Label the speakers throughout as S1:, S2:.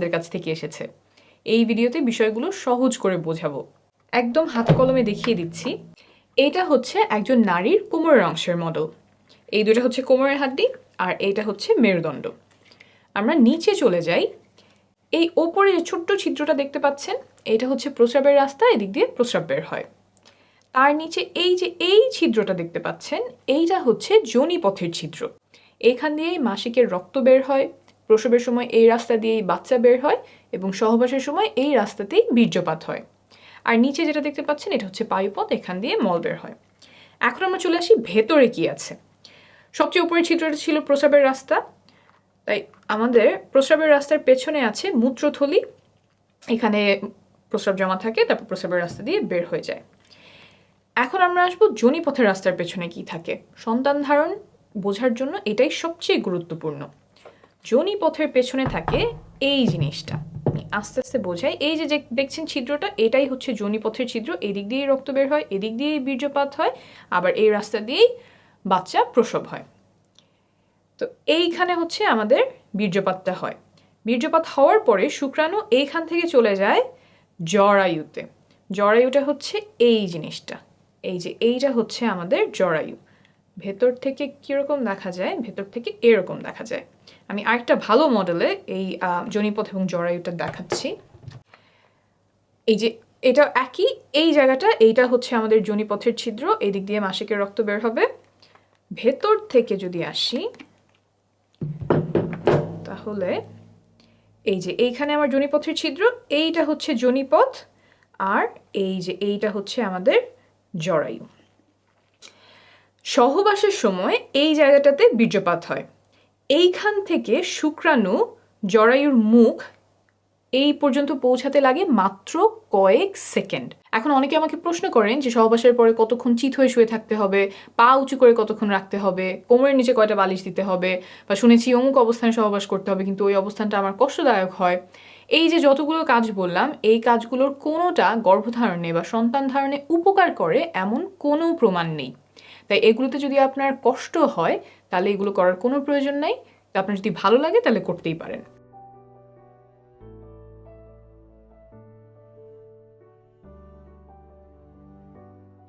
S1: আমাদের কাছ থেকে এসেছে। এই ভিডিওতে বিষয়গুলো সহজ করে বোঝাবো। একদম হাত কলমে দেখিয়ে দিচ্ছি। এটা হচ্ছে একজন নারীর কোমরের অংশের মডেল এই দুটো হচ্ছে কোমরের হাড্ডি আর এইটা হচ্ছে মেরুদণ্ড। আমরা নিচে চলে যাই। এই ওপরে যে ছোট্ট ছিদ্রটা দেখতে পাচ্ছেন, এটা হচ্ছে প্রস্রাবের রাস্তা, এদিক দিয়ে প্রস্রাব বের হয়। তার নিচে এই যে এই ছিদ্রটা দেখতে পাচ্ছেন, এইটা হচ্ছে যোনিপথের ছিদ্র। এখান দিয়েই মাসিকের রক্ত বের হয়। প্রসবের সময় এই রাস্তা দিয়েই বাচ্চা বের হয় এবং সহবাসের সময় এই রাস্তাতেই বীর্যপাত হয়। আর নিচে যেটা দেখতে পাচ্ছেন, এটা হচ্ছে পায়ুপথ, এখান দিয়ে মল বের হয়। এখন আমরা চলে আসি ভেতরে কি আছে। সবচেয়ে উপরের ছিদ্রটা ছিল প্রস্রাবের রাস্তা। তাই আমাদের প্রস্রাবের রাস্তার পেছনে আছে মূত্রথলি। এখানে প্রস্রাব জমা থাকে, তারপর প্রস্রাবের রাস্তা দিয়ে বের হয়ে যায়। এখন আমরা আসব জনিপথের রাস্তার পেছনে কি থাকে। সন্তান ধারণ বোঝার জন্য এটাই সবচেয়ে গুরুত্বপূর্ণ। জনিপথের পেছনে থাকে এই জিনিসটা। আস্তে আস্তে বোঝাই এই যে দেখছেন ছিদ্রটা, এটাই হচ্ছে জনিপথের ছিদ্র। এদিক দিয়েই রক্ত বের হয়, এদিক দিয়েই বীর্যপাত হয়, আবার এই রাস্তা দিয়েই বাচ্চা প্রসব হয়। তো এইখানে হচ্ছে আমাদের বীর্যপাতটা হয়। বীর্যপাত হওয়ার পরে শুক্রাণু এইখান থেকে চলে যায় জরায়ুতে। জরায়ুটা হচ্ছে এই জিনিসটা। এই যে এইটা হচ্ছে আমাদের জরায়ু। ভেতর থেকে কীরকম দেখা যায়? ভেতর থেকে এরকম দেখা যায়। আমি আরেকটা ভালো মডেলে এই জনিপথ এবং জরায়ুটা দেখাচ্ছি। এই যে এটা একই। এই জায়গাটা, এইটা হচ্ছে আমাদের জনিপথের ছিদ্র। এই দিক দিয়ে মাসিকের রক্ত বের হবে। ভেতর থেকে যদি আসি, তাহলে এই যে, এইখানে আমার জনিপথের ছিদ্র, এইটা হচ্ছে জনিপথ। আর এই যে, এইটা হচ্ছে আমাদের জরায়ু। সহবাসের সময় এই জায়গাটাতে বীর্যপাত হয়। এইখান থেকে শুক্রাণু জরায়ুর মুখ এই পর্যন্ত পৌঁছাতে লাগে মাত্র কয়েক সেকেন্ড। এখন অনেকে আমাকে প্রশ্ন করেন যে সহবাসের পরে কতক্ষণ চিত হয়ে শুয়ে থাকতে হবে, পা উঁচু করে কতক্ষণ রাখতে হবে, কোমরের নিচে কয়টা বালিশ দিতে হবে বা শুনেছি অমুক অবস্থানে সহবাস করতে হবে কিন্তু ওই অবস্থানটা আমার কষ্টদায়ক হয়। এই যে যতগুলো কাজ বললাম, এই কাজগুলোর কোনোটা গর্ভধারণে বা সন্তান ধারণে উপকার করে এমন কোনো প্রমাণ নেই। তাই এগুলোতে যদি আপনার কষ্ট হয়, তাহলে এগুলো করার কোনো প্রয়োজন নাই। আপনার যদি ভালো লাগে, তাহলে করতেই পারেন।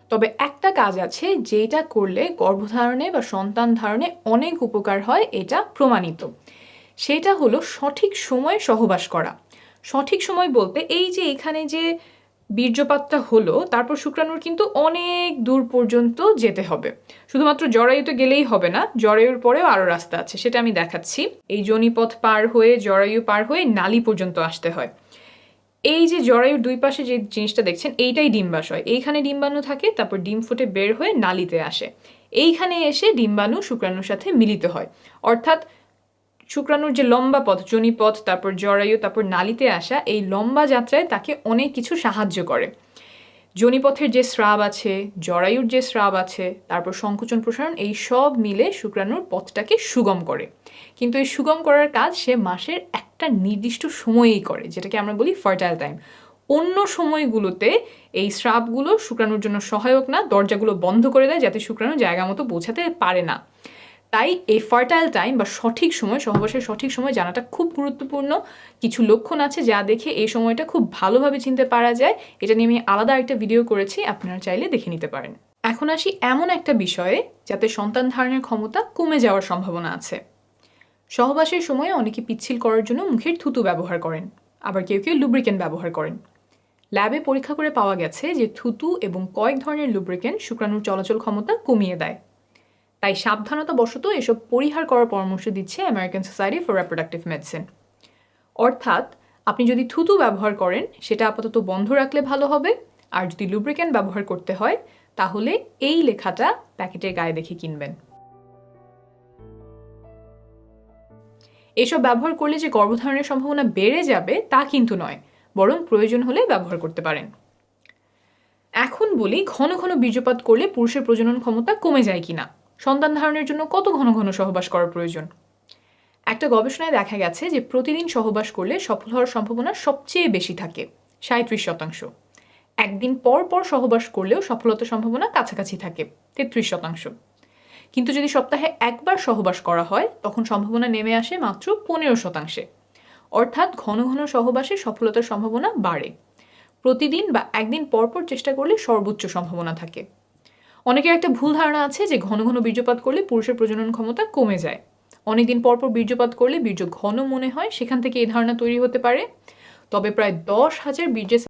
S1: তবে একটা কাজ আছে যেটা করলে গর্ভধারণে বা সন্তান ধারণে অনেক উপকার হয়, এটা প্রমাণিত। সেটা হলো সঠিক সময়ে সহবাস করা। সঠিক সময় বলতে এই যে এখানে যে বীর্যপাতটা হলো, তারপর শুক্রাণুর কিন্তু অনেক দূর পর্যন্ত যেতে হবে। শুধুমাত্র জরায়ুতে গেলেই হবে না, জরায়ুর পরেও আরও রাস্তা আছে, সেটা আমি দেখাচ্ছি। এই জনিপথ পার হয়ে, জরায়ু পার হয়ে নালী পর্যন্ত আসতে হয়। এই যে জরায়ুর দুই পাশে যে জিনিসটা দেখছেন, এইটাই ডিম্বাশয়। এইখানে ডিম্বাণু থাকে, তারপর ডিম ফুটে বের হয়ে নালিতে আসে। এইখানে এসে ডিম্বাণু শুক্রাণুর সাথে মিলিত হয়। অর্থাৎ শুক্রাণুর যে লম্বা পথ জনিপথ তারপর জরায়ু, তারপর নালিতে আসা, এই লম্বা যাত্রায় তাকে অনেক কিছু সাহায্য করে। জনিপথের যে স্রাব আছে, জরায়ুর যে স্রাব আছে, তারপর সংকোচন, প্রসারণ, এই সব মিলে শুক্রাণুর পথটাকে সুগম করে। কিন্তু এই সুগম করার কাজ সে মাসের একটা নির্দিষ্ট সময়েই করে, যেটাকে আমরা বলি ফার্টাইল টাইম। অন্য সময়গুলোতে এই স্রাবগুলো শুক্রাণুর জন্য সহায়ক না, দরজাগুলো বন্ধ করে দেয়, যাতে শুক্রাণু জায়গা মতো পৌঁছাতে পারে না। তাই এই ফার্টাইল টাইম বা সঠিক সময়, সহবাসের সঠিক সময় জানাটা খুব গুরুত্বপূর্ণ। কিছু লক্ষণ আছে যা দেখে এই সময়টা খুব ভালোভাবে চিনতে পারা যায়। এটা নিয়ে আমি আলাদা একটা ভিডিও করেছি, আপনারা চাইলে দেখে নিতে পারেন। এখন আসি এমন একটা বিষয়ে যাতে সন্তান ধারণের ক্ষমতা কমে যাওয়ার সম্ভাবনা আছে। সহবাসের সময় অনেকে পিচ্ছিল করার জন্য মুখের থুতু ব্যবহার করেন, আবার কেউ কেউ লুব্রিকেন্ট ব্যবহার করেন। ল্যাবে পরীক্ষা করে পাওয়া গেছে যে থুতু এবং কয়েক ধরনের লুব্রিকেন্ট শুক্রাণুর চলাচল ক্ষমতা কমিয়ে দেয়। তাই সাবধানতা বশত এসব পরিহার করার পরামর্শ দিচ্ছে American Society for Reproductive Medicine অর্থাৎ আপনি যদি থুতু ব্যবহার করেন, সেটা আপাতত বন্ধ রাখলে ভালো হবে। আর যদি লুব্রিকেন্ট ব্যবহার করতে হয়, তাহলে এই লেখাটা প্যাকেটের গায়ে দেখে কিনবেন। এসব ব্যবহার করলে যে গর্ভধারণের সম্ভাবনা বেড়ে যাবে, তা কিন্তু নয়, বরং প্রয়োজন হলে ব্যবহার করতে পারেন। এখন বলি, ঘন ঘন বীর্যপাত করলে পুরুষের প্রজনন ক্ষমতা কমে যায় কিনা। সন্তান ধারণের জন্য কত ঘন ঘন সহবাস করার প্রয়োজন? একটা গবেষণায় দেখা গেছে যে প্রতিদিন সহবাস করলে সফল হওয়ার সম্ভাবনা সবচেয়ে বেশি থাকে সাঁত্রিশ শতাংশ। একদিন পর পর সহবাস করলেও সফলতার সম্ভাবনা কাছাকাছি থাকে, তেত্রিশ শতাংশ। কিন্তু যদি সপ্তাহে একবার সহবাস করা হয়, তখন সম্ভাবনা নেমে আসে মাত্র পনেরো শতাংশে। অর্থাৎ ঘন ঘন সহবাসে সফলতার সম্ভাবনা বাড়ে। প্রতিদিন বা একদিন পরপর চেষ্টা করলে সর্বোচ্চ সম্ভাবনা থাকে। অনেকের একটা ভুল ধারণা আছে যে ঘন ঘন বীর্যপাত করলে পুরুষের প্রজনন ক্ষমতা কমে যায়। অনেকদিন পরপর বীর্যপাত করলে বীর্য ঘন মনে হয়, সেখান থেকে এই ধারণা তৈরি হতে পারে। তবে প্রায় দশ হাজার বীর্যের